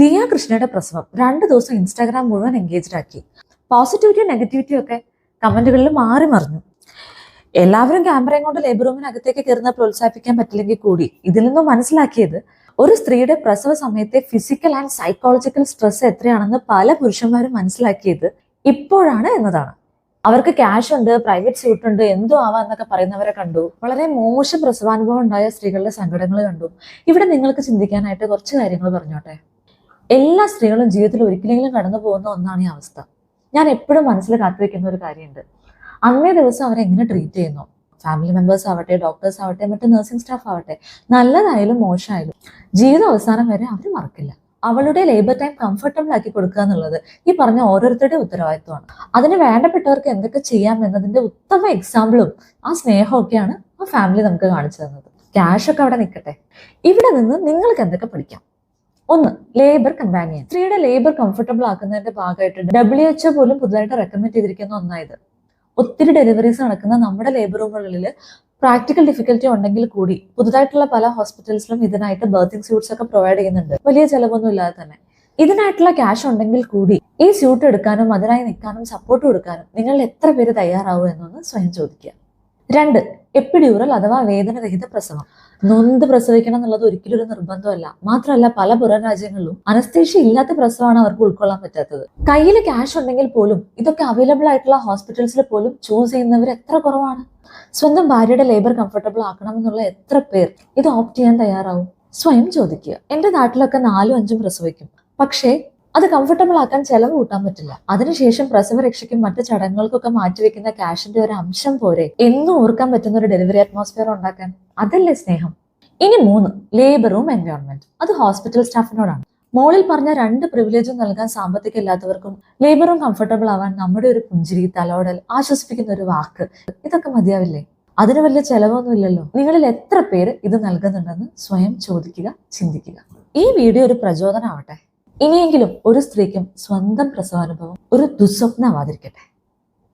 ദിയ കൃഷ്ണയുടെ പ്രസവം രണ്ട് ദിവസം ഇൻസ്റ്റാഗ്രാം മുഴുവൻ എൻഗേജ്ഡ് ആക്കി. പോസിറ്റിവിറ്റിയും നെഗറ്റിവിറ്റിയും ഒക്കെ കമന്റുകളിൽ മാറി മറിഞ്ഞു. എല്ലാവരും ക്യാമറയും കൊണ്ട് ലേബർ റൂമിനകത്തേക്ക് കയറുന്ന പ്രോത്സാഹിപ്പിക്കാൻ പറ്റില്ലെങ്കിൽ കൂടി ഇതിൽ നിന്നും മനസ്സിലാക്കിയത് ഒരു സ്ത്രീയുടെ പ്രസവ സമയത്തെ ഫിസിക്കൽ ആൻഡ് സൈക്കോളജിക്കൽ സ്ട്രെസ് എത്രയാണെന്ന് പല പുരുഷന്മാരും മനസ്സിലാക്കിയത് ഇപ്പോഴാണ് എന്നതാണ്. അവർക്ക് ക്യാഷ് ഉണ്ട് പ്രൈവറ്റ് സ്യൂട്ട് ഉണ്ട് എന്തോ ആവാം എന്നൊക്കെ പറയുന്നവരെ കണ്ടു. വളരെ മോശം പ്രസവാനുഭവം ഉണ്ടായ സ്ത്രീകളുടെ സങ്കടങ്ങൾ കണ്ടു. ഇവിടെ നിങ്ങൾക്ക് ചിന്തിക്കാനായിട്ട് കുറച്ച് കാര്യങ്ങൾ പറഞ്ഞോട്ടെ? എല്ലാ സ്ത്രീകളും ജീവിതത്തിൽ ഒരിക്കലെങ്കിലും കടന്നു പോകുന്ന ഒന്നാണ് ഈ അവസ്ഥ. ഞാൻ എപ്പോഴും മനസ്സിൽ കാത്തുവെക്കുന്ന ഒരു കാര്യമുണ്ട്. അന്നേ ദിവസം അവരെ എങ്ങനെ ട്രീറ്റ് ചെയ്യുന്നു? ഫാമിലി മെമ്പേഴ്സ് ആവട്ടെ ഡോക്ടേഴ്സ് ആവട്ടെ മറ്റ് നഴ്സിംഗ് സ്റ്റാഫ് ആവട്ടെ നല്ലതായാലും മോശമായാലും ജീവിത അവസാനം വരെ അവർ മറക്കില്ല. അവളുടെ ലേബർ ടൈം കംഫർട്ടബിൾ ആക്കി കൊടുക്കുക എന്നുള്ളത് ഈ പറഞ്ഞ ഓരോരുത്തരുടെ ഉത്തരവാദിത്വമാണ്. അതിന് വേണ്ടപ്പെട്ടവർക്ക് എന്തൊക്കെ ചെയ്യാം എന്നതിന്റെ ഉത്തമ എക്സാമ്പിളും ആ സ്നേഹമൊക്കെയാണ് ആ ഫാമിലി നമുക്ക് കാണിച്ചു തന്നത്. ക്യാഷ് ഒക്കെ അവിടെ നിൽക്കട്ടെ. ഇവിടെ നിന്ന് നിങ്ങൾക്ക് എന്തൊക്കെ പഠിക്കാം? ഒന്ന് ലേബർ കമ്പാനിയൻ സ്ത്രീയുടെ ലേബർ കംഫർട്ടബിൾ ആക്കുന്നതിന്റെ ഭാഗമായിട്ട് ഡബ്ല്യു എച്ച്ഒ പോലും പുതുതായിട്ട് റെക്കമെൻഡ് ചെയ്തിരിക്കുന്ന ഒന്നായത്. ഒത്തിരി ഡെലിവറീസ് നടക്കുന്ന നമ്മുടെ ലേബർ റൂമുകളിൽ പ്രാക്ടിക്കൽ ഡിഫിക്കൽറ്റി ഉണ്ടെങ്കിൽ കൂടി പുതുതായിട്ടുള്ള പല ഹോസ്പിറ്റൽസിലും ഇതിനായിട്ട് ബർത്തിങ് സ്യൂട്ട്സ് ഒക്കെ പ്രൊവൈഡ് ചെയ്യുന്നുണ്ട്. വലിയ ചിലവൊന്നും ഇല്ലാതെ തന്നെ. ഇതിനായിട്ടുള്ള ക്യാഷ് ഉണ്ടെങ്കിൽ കൂടി ഈ സ്യൂട്ട് എടുക്കാനും അതിനായി നിൽക്കാനും സപ്പോർട്ട് കൊടുക്കാനും നിങ്ങൾ എത്ര പേര് തയ്യാറാവും എന്നൊന്ന് സ്വയം ചോദിക്കുക. രണ്ട് എപ്പിഡ്യൂറൽ അഥവാ വേദനരഹിത പ്രസവം. നൊന്ത് പ്രസവിക്കണം എന്നുള്ളത് ഒരിക്കലും ഒരു നിർബന്ധമല്ല. മാത്രമല്ല പല പുറം രാജ്യങ്ങളിലും അനസ്തേഷ്യ ഇല്ലാത്ത പ്രസവമാണ് അവർക്ക് ഉൾക്കൊള്ളാൻ പറ്റാത്തത്. കയ്യിൽ ക്യാഷ് ഉണ്ടെങ്കിൽ പോലും ഇതൊക്കെ അവൈലബിൾ ആയിട്ടുള്ള ഹോസ്പിറ്റൽസിൽ പോലും ചൂസ് ചെയ്യുന്നവർ എത്ര കുറവാണ്? സ്വന്തം ഭാര്യയുടെ ലേബർ കംഫർട്ടബിൾ ആക്കണം എന്നുള്ള എത്ര പേർ ഇത് ഓപ്റ്റ് ചെയ്യാൻ തയ്യാറാവും? സ്വയം ചോദിക്കുക. എന്റെ നാട്ടിലൊക്കെ നാലും അഞ്ചും പ്രസവിക്കും. പക്ഷേ അത് കംഫർട്ടബിൾ ആക്കാൻ ചെലവ് കൂട്ടാൻ പറ്റില്ല. അതിനുശേഷം പ്രസവ രക്ഷയ്ക്കും മറ്റു ചടങ്ങുകൾക്കൊക്കെ മാറ്റിവെക്കുന്ന ക്യാഷിന്റെ ഒരു അംശം പോരെ എന്നും ഓർക്കാൻ പറ്റുന്ന ഒരു ഡെലിവറി അറ്റ്മോസ്ഫിയർ ഉണ്ടാക്കാൻ അതല്ലേ സ്നേഹം? ഇനി മൂന്ന് ലേബർ റൂം എൻവയോൺമെന്റ് അത് ഹോസ്പിറ്റൽ സ്റ്റാഫിനോടാണ് മോളിൽ പറഞ്ഞ രണ്ട് പ്രിവിലേജും നൽകാൻ സാമ്പത്തികം ഇല്ലാത്തവർക്കും ലേബർ റൂം കംഫർട്ടബിൾ ആവാൻ നമ്മുടെ ഒരു പുഞ്ചിരി തലോടൽ ആശ്വസിപ്പിക്കുന്ന ഒരു വാക്ക്. ഇതൊക്കെ മതിയാവില്ലേ? അതിന് വലിയ ചെലവൊന്നും ഇല്ലല്ലോ. നിങ്ങളിൽ എത്ര പേര് ഇത് നൽകുന്നുണ്ടെന്ന് സ്വയം ചോദിക്കുക ചിന്തിക്കുക. ഈ വീഡിയോ ഒരു പ്രചോദനമാവട്ടെ. ഇനിയെങ്കിലും ഒരു സ്ത്രീക്കും സ്വന്തം പ്രസവാനുഭവം ഒരു ദുസ്വപ്നമാവാതിരിക്കട്ടെ